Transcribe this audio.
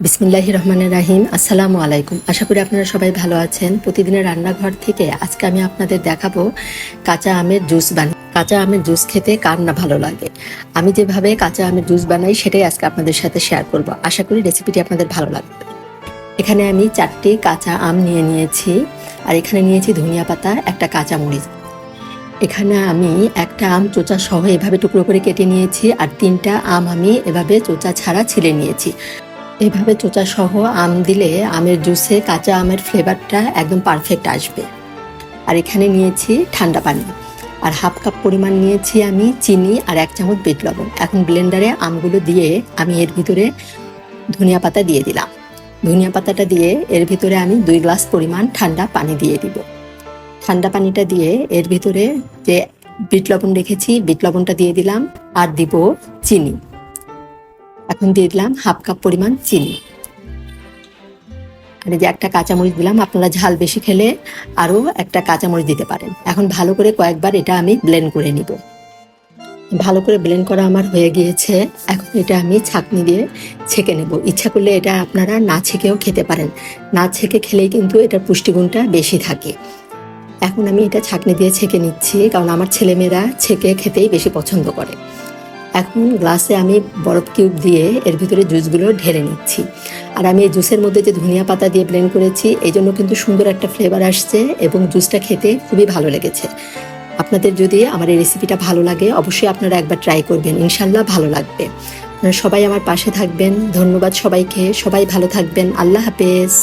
বিসমিল্লাহ রহমানের রাহিম। আসসালামু আলাইকুম। আশা করি আপনারা সবাই ভালো আছেন। প্রতিদিনের রান্নাঘর থেকে আজকে আমি আপনাদের দেখাবো কাঁচা আমের জুস বানাই কাঁচা আমের জুস খেতে কার না ভালো লাগে। আমি যেভাবে কাঁচা আমের জুস বানাই, সেটাই আজকে আপনাদের সাথে শেয়ার করব। আশা করি রেসিপিটি আপনাদের ভালো লাগবে। এখানে আমি চারটি কাঁচা আম নিয়ে নিয়েছি, আর এখানে নিয়েছি ধনিয়া পাতা, একটা কাঁচা মরিচ। এখানে আমি একটা আম চোচা সহ এভাবে টুকরো করে কেটে নিয়েছি, আর তিনটা আম আমি এভাবে চোচা ছাড়া ছিলে নিয়েছি। এভাবে চোচা সহ আম দিলে আমের জুসে কাঁচা আমের ফ্লেভারটা একদম পারফেক্ট আসবে। আর এখানে নিয়েছি ঠান্ডা পানি। আর হাফ কাপ পরিমাণ নিয়েছি আমি চিনি আর এক চামচ বিট লবণ। এখন ব্লেন্ডারে আমগুলো দিয়ে আমি এর ভিতরে ধনিয়া পাতা দিয়ে দিলাম। ধনিয়া পাতাটা দিয়ে এর ভিতরে আমি দুই গ্লাস পরিমাণ ঠান্ডা পানি দিয়ে দিব। ঠান্ডা পানিটা দিয়ে এর ভিতরে যে বিট লবণ রেখেছি বিট লবণটা দিয়ে দিলাম আর দিব চিনি। এখন দিয়ে দিলাম হাফ কাপ পরিমাণ চিনি। আর যে একটা কাঁচামরিচ দিলাম, আপনারা ঝাল বেশি খেলে আরও একটা কাঁচামরিচ দিতে পারেন। এখন ভালো করে কয়েকবার এটা আমি ব্লেন্ড করে নিব। ভালো করে ব্লেন্ড করা আমার হয়ে গিয়েছে। এখন এটা আমি ছাঁকনি দিয়ে ছেঁকে নেব। ইচ্ছা করলে এটা আপনারা না ছেঁকেও খেতে পারেন। না ছেঁকে খেলেই কিন্তু এটার পুষ্টিগুণটা বেশি থাকে। এখন আমি এটা ছাঁকনি দিয়ে ছেঁকে নিচ্ছি, কারণ আমার ছেলেমেয়েরা ছেঁকে খেতেই বেশি পছন্দ করে। এখন গ্লাসে আমি বরফ কিউব দিয়ে এর ভিতরে জুসগুলো ঢেলে নিচ্ছি। আর আমি এই জুসের মধ্যে যে ধনিয়া পাতা দিয়ে ব্লেন্ড করেছি, এই জন্য কিন্তু সুন্দর একটা ফ্লেভার আসছে এবং জুসটা খেতে খুবই ভালো লেগেছে। আপনাদের যদি আমার এই রেসিপিটা ভালো লাগে, অবশ্যই আপনারা একবার ট্রাই করবেন। ইনশাল্লাহ ভালো লাগবে। সবাই আমার পাশে থাকবেন। ধন্যবাদ সবাইকে। সবাই ভালো থাকবেন। আল্লাহ হাফেজ।